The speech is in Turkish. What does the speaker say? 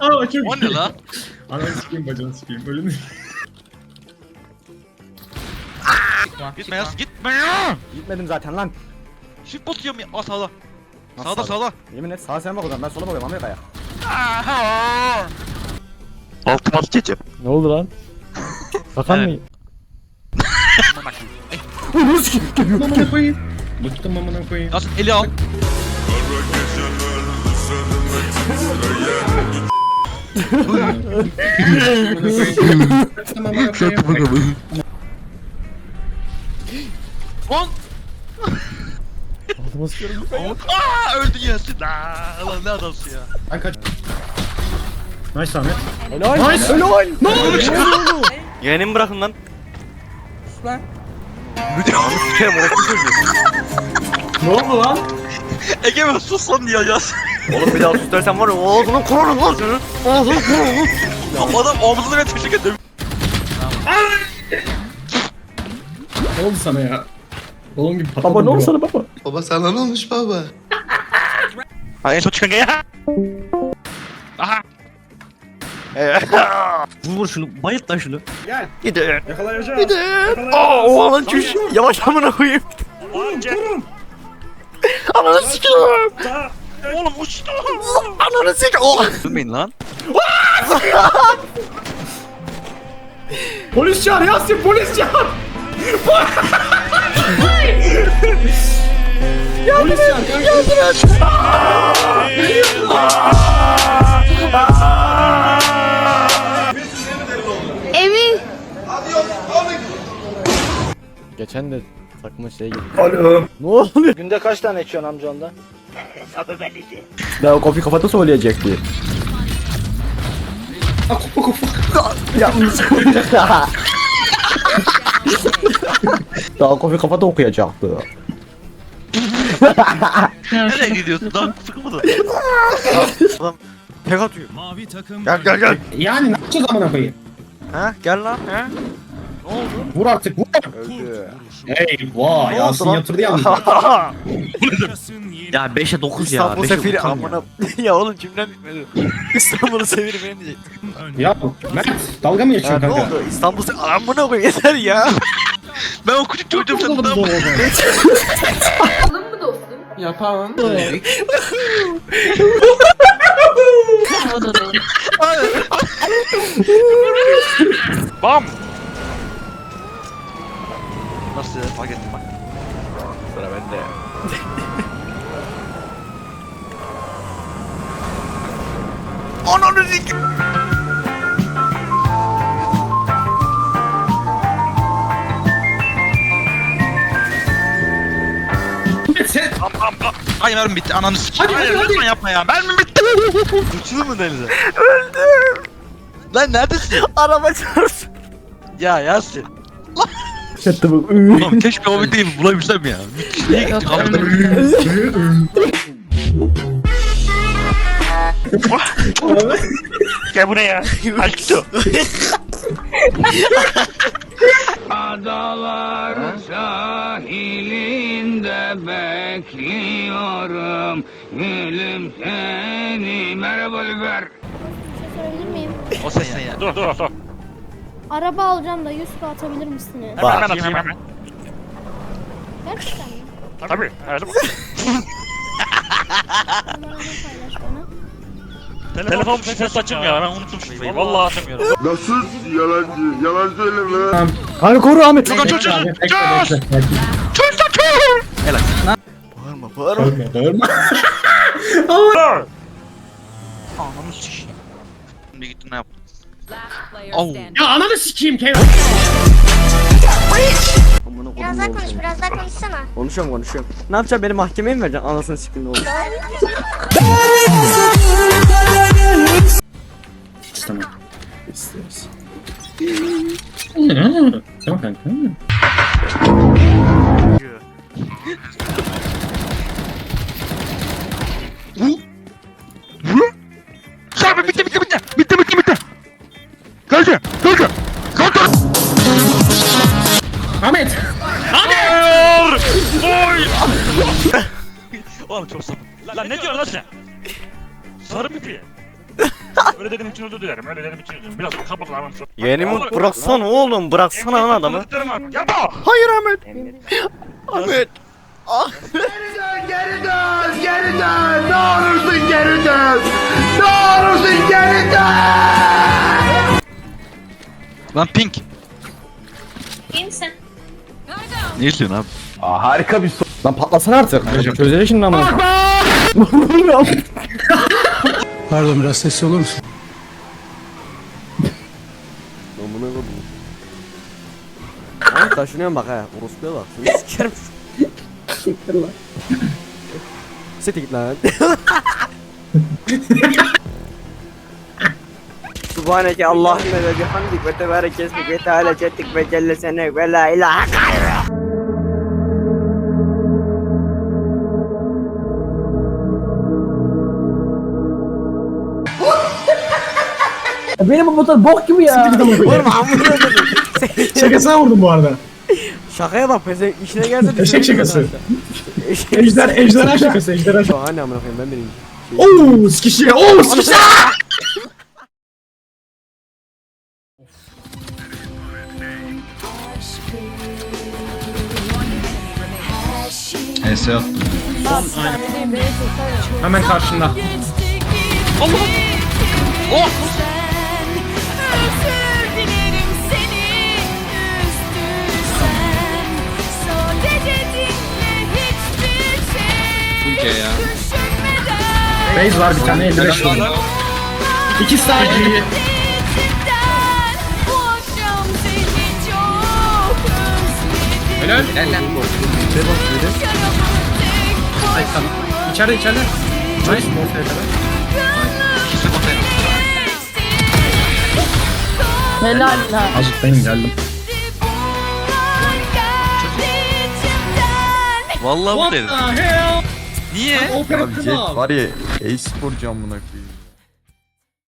Aa çok O ne lan? Ananı sikeyim bacını sikeyim. Ölüm. Gitme ya gitme ya. Gitmedim zaten lan. Shift basıyorum ya. Aa sağda. Nasıl Sağda sağda? sağda. Yemin et sağa sen bak o zaman ben sola bakıyorum Amerika'ya. Altıma sıçacağım. Ne oldu lan? Bakan Evet. mı? Uuu sikeyim geliyor. Amına koyayım. Bıktım amına koyayım. Yasin eli al. Amına koyayım. Bıktım amına koyayım. Lan. Altıma sıkıyorum. Aa öldün Yasin. Aa, lan ne adamsın ya. Ben kaç. Nice Ahmet. Helal. Nice. Helal. Ne oldu? Yeğenimi bırakın lan. Ne oldu lan? Egemen sus lan ya Yasin. Oğlum bir daha sus dersen var ya ağzını kurarım lan senin. Ağzını kurarım. Adam omzunu ve teşekkür ederim. Ne oldu sana ya? Balon gibi patladın. Baba ne oldu sana baba? Baba sana ne olmuş baba? Ha en son çıkan ya. Aha. Vur vur şunu bayılt lan şunu. Gel. Gidelim. Yakalayacağım. Gidelim. Aa o lan çüş. Yavaş amına koyayım. Ananı sikiyorum. Oğlum uçtu. Ananı sikiyorum. Oh. Ölmeyin lan. Polis çağır Yasin polis çağır. Polis çağır. Emin. Geçen de takıma şey girdi. Alo. Ne oluyor? Günde kaç tane içiyorsun amca ondan? Ya o kofi kafada söyleyecekti. Yalnız. Daha kofi kafada okuyacaktı. Nereye gidiyorsun lan? Sıkılmadın. Tek atıyor. Gel gel gel. Yani ne yapacağız amına koyayım? Ha gel lan. Ha. Vur artık vur. Öldü. Hey vay Yasin lan? yatırdı yalnız. ya 5'e 9 ya. İstanbul 5'e sefiri 9 amına. ya oğlum cümlem bitmedi. İstanbul'u severim benim diyecektim. ya Mert dalga mı Ya geçiyorsun ne kanka? oldu? İstanbul se amına koy yeter ya. Ben o küçük çocuğum sen Oldu adam. bu oldu. Alın mı dostum? Bam. Fark ettim bak. Sıra bende. Ananı sikim. Sen Am am am. Ay mermi bitti. Ananı sikeyim. Hadi, Hayır hadi, lütfen yapma ya. Mermi bitti. Uçtu mu denize? Öldüm. Lan neredesin? Araba çarpsın. Ya Yasin. Chatte bak. Oğlum keşke o videoyu bulabilsem ya. Niye gittik abi? Gel buraya. Alkito. Adalar sahilinde bekliyorum Gülüm seni Merhaba Söyleyebilir miyim? O ses ne ya? Dur dur dur. Araba alacağım da 100 atabilir misiniz? Hemen hemen atayım hemen. Gerçekten mi? Tabii. Her zaman. Numaranı paylaş bana. Telefon ses açılmıyor. Ben unuttum şifreyi. Vallahi açamıyorum. Nasıl yalancı? Yalan söyleme. Kanka koru Ahmet. Çok Bekle, aç aç bekle, aç. bekle, bekle. Bağırma bağırma. Bağırma bağırma. Ananı sikeyim. Şimdi gittin ne yaptın? Au. Ya ananı sikeyim Kevin. Amına Biraz daha konuş, biraz daha konuşsana. Konuşuyorum konuşuyorum. Ne yapacaksın beni mahkemeye mi vereceksin? Anasını sikim ne olur. Tamam. İstiyoruz. Tamam kanka. Pipi. Öyle dedim için özür dilerim. Öyle dedim için özür dilerim. Biraz kapat lan. Yeğenimi bıraksana oğlum bıraksana lan adamı. Yapma. Hayır Ahmet. Ahmet. Geri dön, geri dön. Ne olursun geri dön. Ne olursun geri dön. Lan Pink. Kimsin? Ne istiyorsun abi? Lan patlasana artık. Çözeli şimdi ama. Pardon biraz sesli olur musun? Amına koydum. Ahmet taşınıyorum bak ha. Orospuya bak. Seni sikerim. Siktir lan. Siktir git lan. Subhaneke Allahümme ve bihamdik ve tebarek esmik ve teala cettik ve celle senek ve la ilahe Benim bu motor bok gibi ya. Oğlum amına koydum. Şakasına vurdum bu arada. Şakaya bak pese işine gelse Eşek şakası. Ejder, ejderha şakası, ejderha şakası. Şahane amına koyayım ben birinci. Oo, sikişi, oo, sikişi. HS attım. Hemen karşında. Ülke Raze var bir tane 55 vurdum. İki saniye. Helal. Ay tamam. İçeride içeride. Nice. Ortaya kadar. Helal lan. Azıcık geldim. Vallahi buradaydı. Niye? Abi Jet Var ya, e-sporcu amına koyayım.